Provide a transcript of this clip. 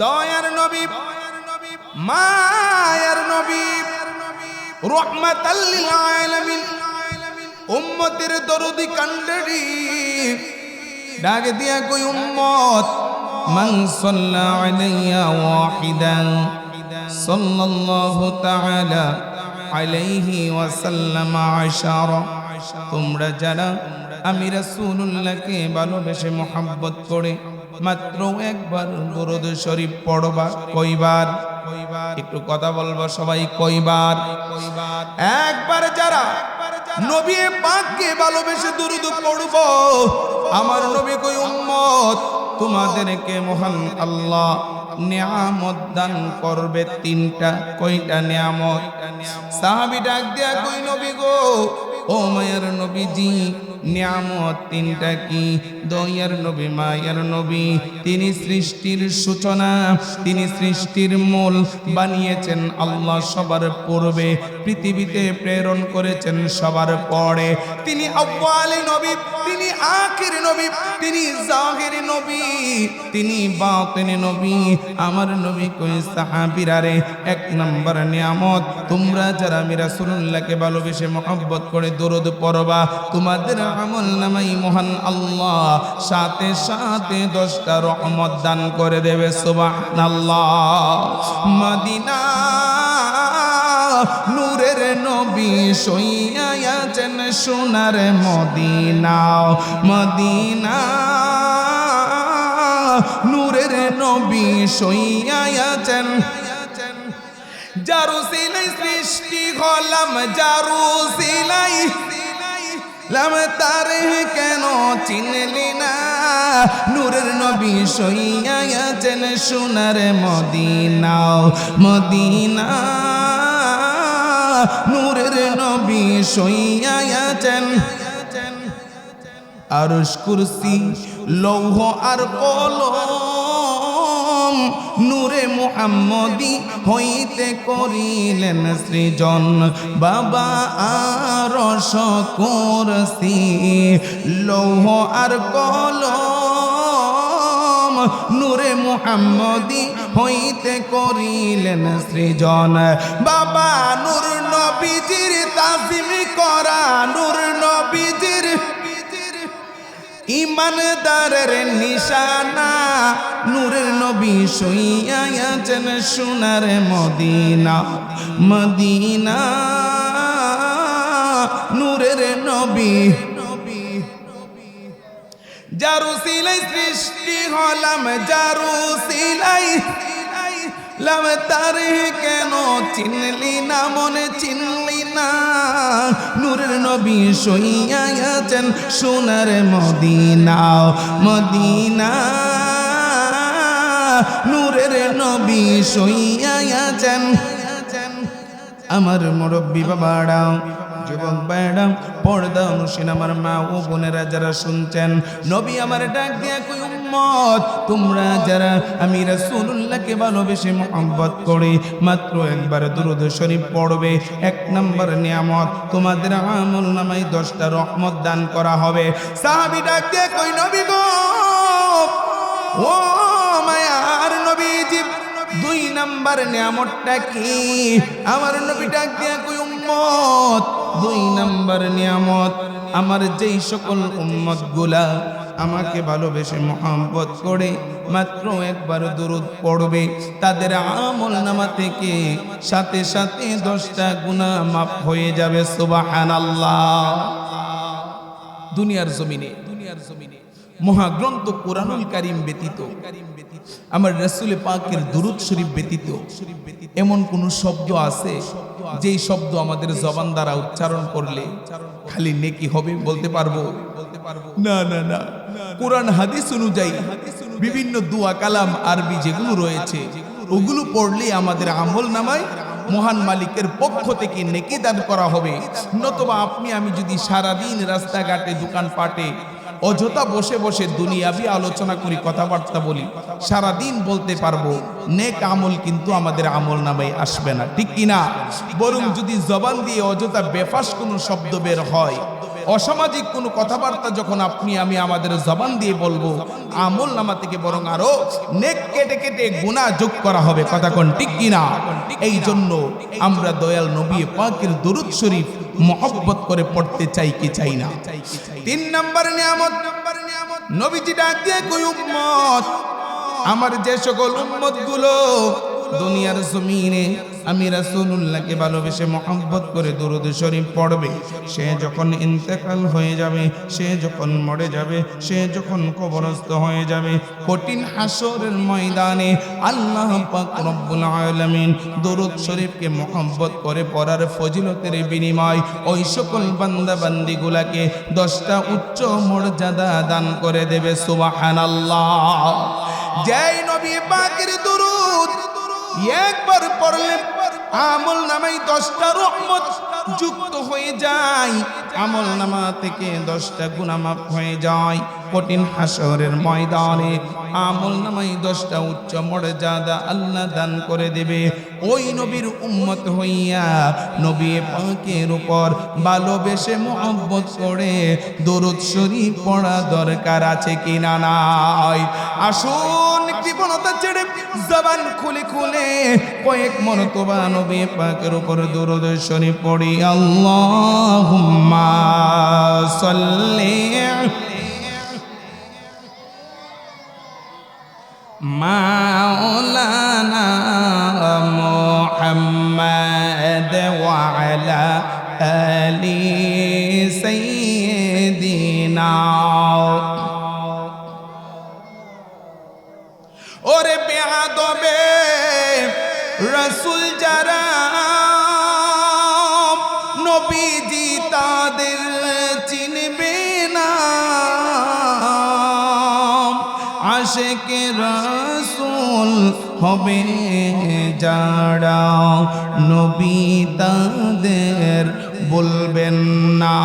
দয়ার নবী, মায়ার নবী রহমাতাল্লিল আলামিন, উম্মতের দরদি কান্ডারি ডাক দিয়া কই উম্মত, মান সাল্লা আলাইয়া ওয়াহিদান, সাল্লাল্লাহু তাআলা আলাইহি ওয়াসাল্লাম আশারা। তোমরা যারা আমি রাসূলুল্লাহকে ভালোবেসে মোহাব্বত করে মাত্র একবার দরুদ শরীফ পড়বা কইবার? একটু কথা বলব সবাই কইবার? একবার যারা নবী পাককে ভালোবেসে দুরুদ পড়ব, আমার নবী কই, উম্মত, তোমাদেরকে মহান আল্লাহ নিয়ামত দান করবে তিনটা, কয়টা নিয়ামত? সাহাবি ডাক দিয়া কই, নবী গো, ও মায়ের নবীজি নিয়ামত তিনটা কি? দয়ার নবী, মায়ের নবী, তিনি সৃষ্টির সূচনা, তিনি সৃষ্টির মূল বানিয়েছেন আল্লাহ সবার পূর্বে, পৃথিবীতে প্রেরণ করেছেন সবার পরে। তিনি আব্বালি নবী, তিনি আখির নবী, তিনি জাহির নবী, তিনি বাতিনি নবী। আমার নবী কই সাহাবীরা রে? এক নম্বর নিয়ামত, তোমরা যারা আমি রাসূলুল্লাহকে ভালোবেসে মহব্বত করে দরুদ পড়বা, তোমাদের আমল নামাই মহান আল্লাহ। সাথে সাথে দশটা রহমত দান করে দেবে, সুবহানাল্লাহ। মদিনা নূরের নবী সইয়াছেন সোনার মদিনা মদিনা নূরের নবী সইয়াছেন জারু সিলাই সৃষ্টি হলাম জারু সিলাই লাম তারে কেন চিনলি না? নূরের নবী সইয়াছেন সোনার মদিনা মদিনা। নূরের নবী সইয়াছেন আরশ কুরসি, লৌহ আর কলম। মুহাম্মদি হইতে করিলেন সৃজন। বাবা আরশ কুরসি, লৌহ আর কলম। নূরে মুহাম্মদি হইতে করিলেন সৃজন। বাবা নূর নবীজির তাজিম করা, নূর নবীজির ইমানদারের নিশানা, নূরের নবী সইয়াছেন সোনার মদিনা মদিনা। নূরের নবী জারু সিলাই সৃষ্টি হলাম জারু সিলাই লাম তারে কেন চিনলি না, মনে চিনলি না? নূরের নবী সইয়াছেন সোনার মদিনা মদিনা। নূরের নবী সইয়াছেন আমার মুরব্বী বাবারাও যুবক বাইরাম পর্দা অনুসীন আমার মা ও বোনেরা যারা শুনছেন, নবী আমার ডাক দিয়া কই, উম্মত, তোমরা যারা আমি রাসূলুল্লাহকে ভালোবেসে মোহাম্মত করে, মাত্র একবার দুরূদ শরীফ পড়বে, এক নম্বর নিয়ামত তোমাদের আমল নামাই দশটা রহমত দান করা হবে। সাহাবী ডাক দিয়া কই, নবী গো, ও মায়ার নবীজি, দুই নাম্বার নিয়ামতটা কি? আমার নবী ডাক দিয়া কই, উম্মত দুই নাম্বার নিয়ামত, আমার যেই সকল উম্মতগুলা আমাকে ভালোবেসে মহাম্মত করে, মাত্র একবার দরুদ পড়বে, তাদের আমল নামা থেকে সাথে সাথে দশটা গুণা মাফ হয়ে যাবে সুবাহান আল্লাহ দুনিয়ার জমিনে দুনিয়ার জমিনে। মহাগ্রন্থ কোরআনুল কারিম ব্যতীত, আমার রাসূলে পাকের দুরুদ শরীফ ব্যতীত এমন কোন শব্দ আছে যেই শব্দ আমাদের জবান দ্বারা উচ্চারণ করলে খালি নেকি হবে বলতে পারব? না না না। কোরআন, হাদিস অনুযায়ী বিভিন্ন দুয়া কালাম, আরবি যেগুলো রয়েছে, ওগুলো পড়লে আমাদের আমল নামায় মহান মালিকের পক্ষ থেকে নেকি দান করা হবে। নতুবা আপনি, আমি যদি সারাদিন রাস্তাঘাটে, দোকানপাটে অযথা বসে বসে দুনিয়াবি আলোচনা করি, কথাবার্তা বলি। সারাদিন বলতে পারব, নেক আমল কিন্তু আমাদের আমল নামে আসবে না, ঠিক কিনা বরং যদি জবান দিয়ে অযথা বেফাস কোনো শব্দ বের হয়, অসামাজিক কোনো কথাবার্তা যখন আপনি, আমি আমাদের জবান দিয়ে বলব, আমল নামা থেকে বরং আরও নেক কেটে কেটে গুণা যোগ করা হবে, কথা কোন ঠিক কিনা এই জন্য আমরা দয়াল নবী পাকের দরুদ শরীফ মহব্বত করে পড়তে চাই কি চাই না? তিন নম্বর নিয়ামত। নবীজি ডাক দিয়ে কই, উম্মত, আমার যে সকল উম্মতগুলো দুনিয়ার জমিনে আমি রাসূলুল্লাহকে ভালোবেসে মহব্বত করে দরুদ শরীফ পড়বে। সে যখন ইন্তেকাল হয়ে যাবে, সে যখন মরে যাবে, সে যখন কবরস্থ হয়ে যাবে, কঠিন হাসরের ময়দানে আল্লাহ পাক রব্বুল আলামিন দরুদ শরীফকে মহব্বত করে পড়ার ফজিলতের বিনিময় ওই সকল বান্দা বান্দিগুলাকে দশটা উচ্চ মর্যাদা দান করে দেবে, সুবহানাল্লাহ। জয় নবী পাকের দরুদ একবার পড়লে আমল নামাই দশটা রহমত যুক্ত হয়ে যায়। আমল নামা থেকে দশটা গুণামাপ হয়ে যায়। কঠিন হাসরের ময়দানে আমল নামাই দশটা উচ্চ মর্যাদা আল্লাহ দান করে দেবে। ওই নবীর উম্মত হইয়া নবী পাকের উপর ভালোবেসে মোহব্বত করে দরুদ শরীফ পড়া দরকার আছে কিনা নাই? আসুন। কৃপণতা ছেড়ে জবান খুলে খুলে কয়েক মরতবা নবী পাকের উপর দরুদ শরীফ পড়ি। আল্লাহুম্মা সাল্লি মাওলানা মুহাম্মদ ওয়া আলা আলি সাইয়্যিদিনা বেয়াদবে রসুল যারা নবীজি তাদের চিনবে না। আশেকে রসুল হবে যারা নবী তাদের বলবেন না।